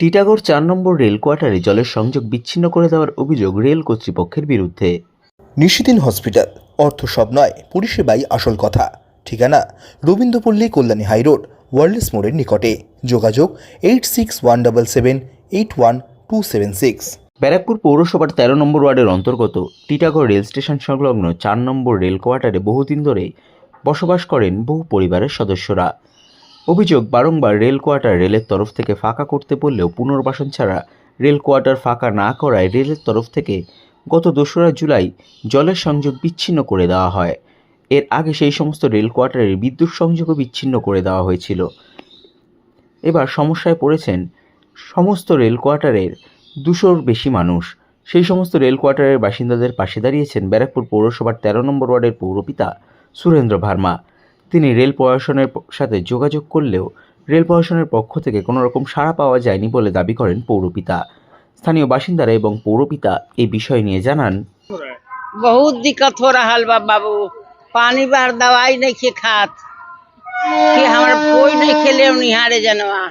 টিটাগড় চার নম্বর রেল কোয়ার্টারে জলের সংযোগ বিচ্ছিন্ন করে দেওয়ার অভিযোগ রেল কর্তৃপক্ষের বিরুদ্ধে। নিশিদিন হসপিটাল অর্থ সব নয় পরিষেবাই আসল কথা। ঠিকানা রবীন্দ্রপল্লী কল্যাণী হাইরোড ওয়ার্ল্ডস মোড়ের নিকটে। যোগাযোগ eight six one double seven eight one two seven six. Barrackpore পৌরসভার তেরো নম্বর ওয়ার্ডের অন্তর্গত টিটাগড় রেল স্টেশন সংলগ্ন চার নম্বর রেল কোয়ার্টারে বহুদিন ধরে বসবাস করেন বহু পরিবারের সদস্যরা। অভিযোগ বারংবার রেল কোয়ার্টার রেলের তরফ থেকে ফাঁকা করতে বললেও পুনর্বাসন ছাড়া রেল কোয়ার্টার ফাঁকা না করায় রেলের তরফ থেকে গত দোসরা জুলাই জলের সংযোগ বিচ্ছিন্ন করে দেওয়া হয়। এর আগে সেই সমস্ত রেল কোয়ার্টারের বিদ্যুৎ সংযোগও বিচ্ছিন্ন করে দেওয়া হয়েছিল। এবার সমস্যায় পড়েছেন সমস্ত রেল কোয়ার্টারের দুশোর বেশি মানুষ। সেই সমস্ত রেল কোয়ার্টারের বাসিন্দাদের পাশে দাঁড়িয়েছেন ব্যারাকপুর পৌরসভার তেরো নম্বর ওয়ার্ডের পৌরপিতা সুরেন্দ্র ভার্মা। তিনি রেল প্রশাসনের প- সাথে যোগাযোগ করলেও রেল প্রশাসনের পক্ষ থেকে কোনো রকম সাড়া পাওয়া যায়নি বলে দাবি করেন পৌরপিতা স্থানীয় বাসিন্দারা এবং পৌরপিতা এই বিষয় নিয়ে জানান बहुत दिक्कत हो रहा बा बाबू पानी बार दवाई नहीं खे खात कि हमारा कोई नहीं खेले निहारे जनवा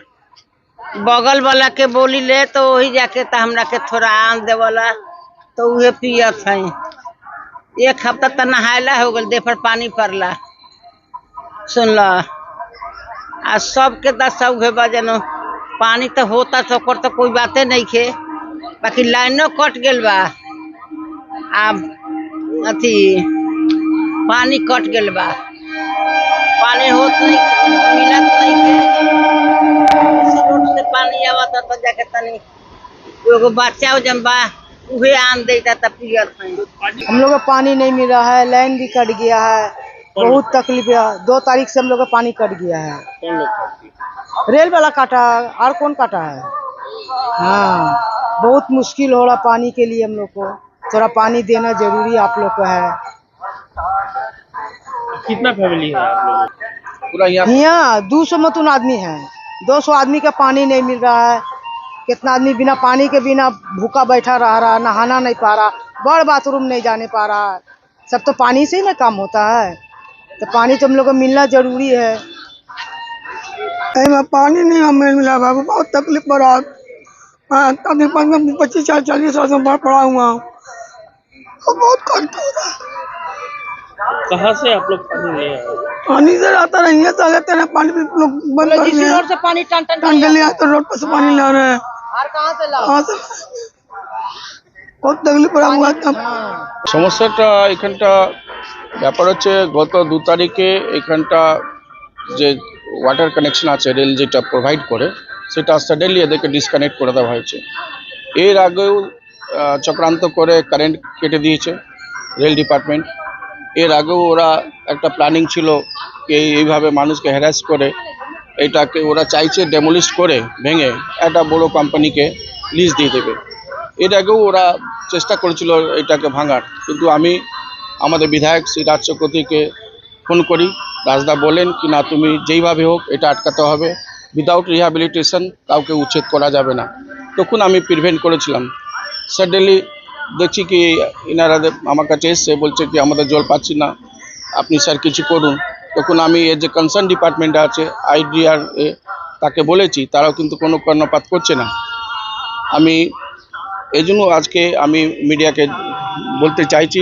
बगल वाला के बोली ले तो वही जाके तो हमरा के थोड़ा आन देवला तो उहे पियत है एक हफ्ता तो नहायला हो गल देह पर पानी पड़ला सुनल आ सबके दशा उहे बजन पानी तो होता तो ओकर तो कोई बाते नहीं खे। बाकी लाइनो कट गेल बा। अथी, पानी कट गेल बा। पानी होत नहीं, मिलत नहीं से पानी आवत तो जाके तनी एगो बच्चा जन बा आन देता त पियत हम लोग को पानी नहीं मिल रहा है, लाइन भी कट गया है। बहुत तकलीफ़ है। दो तारीख से हम लोग का पानी कट गया है। रेल वाला काटा और कौन काटा है? हाँ बहुत मुश्किल हो रहा पानी के लिए हम लोग को। थोड़ा पानी देना ज़रूरी आप लोग को है। कितना फैमिली है पूरा यहाँ यहाँ दो सौ मतुन आदमी है। दो सौ आदमी का पानी नहीं मिल रहा है। कितना आदमी बिना पानी के बिना भूखा बैठा रह रहा नहाना नहीं पा रहा बड़ बाथरूम नहीं जाने पा रहा। सब तो पानी से ही ना काम होता है। तो पानी तो हम लोग को मिलना जरूरी है में पानी नहीं हमें मिला बाबू बहुत तकलीफ पड़ा हाँ अभी पंद्रह पच्चीस चार चालीस वर्ष में पड़ा हुआ हूँ और बहुत कष्ट हो रहा है कहाँ से आप लोग पानी ले आए हो? पानी से आता नहीं है तो लेते हैं पानी भी लोग बंद कर जिस दिए रोड से पानी टन टन टन के लिए तो रोड पर से पानी ला रहे हैं और कहाँ से लाओ वहाँ से बहुत तकलीफ पड़ा हुआ था সমস্যাটা এখানটা ব্যাপার হচ্ছে গত দু তারিখে এখানটা যে ওয়াটার কানেকশন আছে রেল যেটা প্রোভাইড করে, সেটা সাডেনলি এদেরকে ডিসকানেক্ট করে দেওয়া হয়েছে। এর আগেও চক্রান্ত করে কারেন্ট কেটে দিয়েছে রেল ডিপার্টমেন্ট এর আগেও ওরা একটা প্ল্যানিং ছিল এই এইভাবে মানুষকে হ্যারাস করে, এটাকে ওরা চাইছে ডেমোলিশ করে, ভেঙে একটা বড় কোম্পানিকে লিজ দিয়ে দেবে। এর আগেও ওরা চেষ্টা করেছিল এটাকে ভাঙার, কিন্তু আমি আমাদের বিধায়ক শ্রী রাজ ফোন করি। রাজদা বলেন কি, না, তুমি যেইভাবে হোক এটা আটকাতে হবে। উইদাউট রিহ্যাবিলিটেশন কাউকে উচ্ছেদ করা যাবে না। তখন আমি প্রিভেন্ট করেছিলাম। সাডেনলি দেখছি কি, ইনারা আমার কাছে এসছে, বলছে কি, আমাদের জল পাচ্ছি না। আপনি স্যার কিছু করুন। তখন আমি এর যে কনসার্ন ডিপার্টমেন্ট আছে আইডিআর এ তাকে বলেছি, তারাও কিন্তু কোনো কর্ণপাত করছে না। আমি এই জন্য আজকে আমি মিডিয়াকে বলতে চাইছি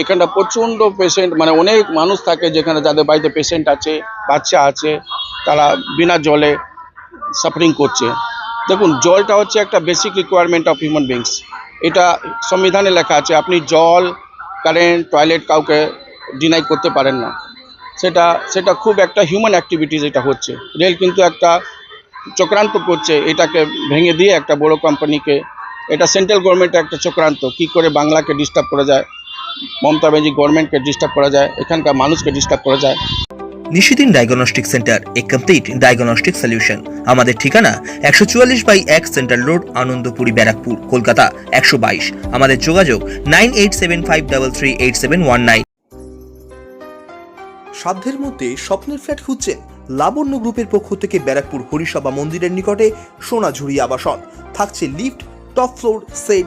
এখানটা প্রচণ্ড পেশেন্ট মানে অনেক মানুষ থাকে যেখানে যাদের বাড়িতে পেশেন্ট আছে, বাচ্চা আছে, তারা বিনা জলে সাফারিং করছে। দেখুন, জলটা হচ্ছে একটা basic requirement of human beings এটা সংবিধানে লেখা আছে, আপনি জল কারেন্ট টয়লেট কাউকে ডিনাই করতে পারেন না। সেটা সেটা খুব একটা হিউম্যান অ্যাক্টিভিটিস এটা হচ্ছে। রেল কিন্তু একটা চক্রান্ত করছে, এটাকে ভেঙে দিয়ে একটা বড় কোম্পানিকে এটা সেন্ট্রাল গভর্নমেন্টের একটা চক্রান্ত, কি করে বাংলাকে ডিস্টার্ব করা যায়। মমতা ব্যানার্জি গভর্নমেন্টকে ডিস্টার্ব করা যায় এখানকার মানুষকে ডিস্টার্ব করা যায়। নিশিদিন ডায়াগনস্টিক সেন্টার এ কমপ্লিট ডায়াগনস্টিক সলিউশন আমাদের ঠিকানা একশো চুয়াল্লিশ বাই এক সেন্ট্রাল রোড আনন্দপুরি ব্যারাকপুর কলকাতা একশো বাইশ। আমাদের যোগাযোগ nine eight seven five double three eight seven one nine. সাধ্যের মধ্যে স্বপ্নের ফ্ল্যাট খুঁজছেন লাবণ্য গ্রুপের পক্ষ থেকে ব্যারাকপুর হরিসভা মন্দিরের নিকটে সোনাঝুরি আবাসন। থাকছে lift top floor set